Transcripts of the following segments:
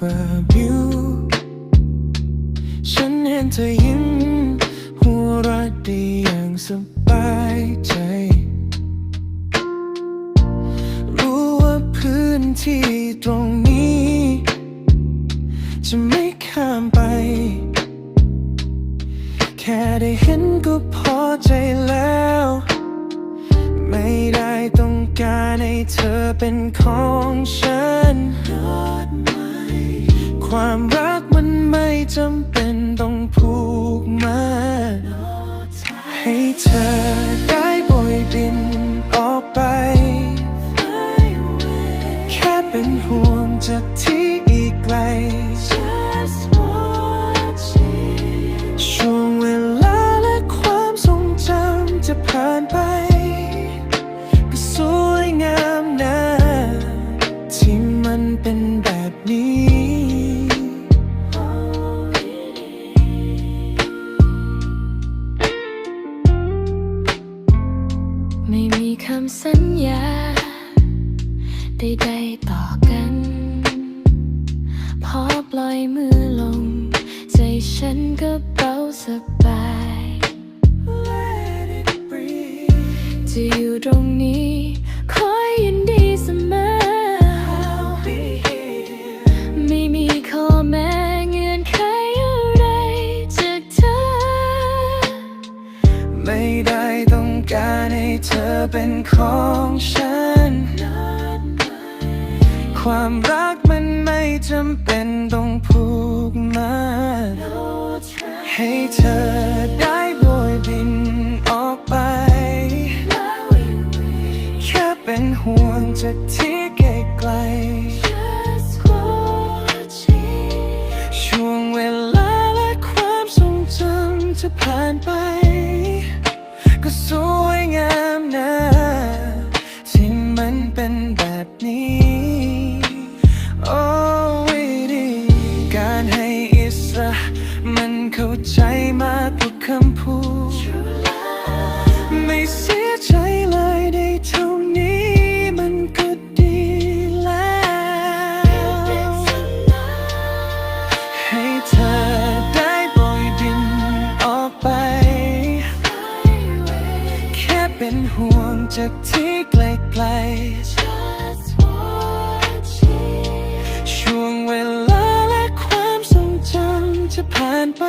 บิวฉันเห็นเธอยิ้ม หัวเรักดีอย่างสบายใจ รู้ว่าพื้นที่ตรงนี้ จะไม่ข้ามไป แค่ได้เห็นก็พอใจแล้ว ไม่ได้ต้องการให้เธอเป็นของฉัน ความรักมันไม่จำเป็นต้องผูกมาให้เธอได้โบยบินออกไป แค่เป็นห่วงจะท คำสัญญา ใดๆต่อกัน พอปล่อยมือลง ใจฉันก็เบาสบาย Let it breathe จะอยู่ตรงนี้ คอยยินดี การให้เธอเป็นของฉัน ความรักมันไม่จำเป็นต้องผูกมัดให้เธอได้โบยบินออกไป แค่เป็นห่วงจากที่ไกลๆช่วงเวลาและความทรงจำจะผ่านไป ก็สวยงามนะที่มันเป็นแบบนี้ โอ้ยดีการให้อิสระ มันเข้าใจมากกว่าคำพูด จากที่ไกลๆช่วงเวลาและความทรงจำจะผ่านไป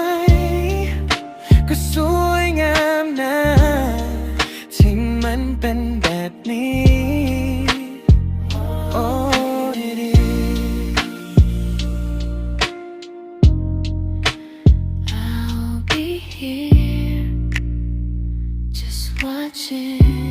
ก็สวยงามนะที่มันเป็นแบบนี้โอ้ดี I'll be here just watching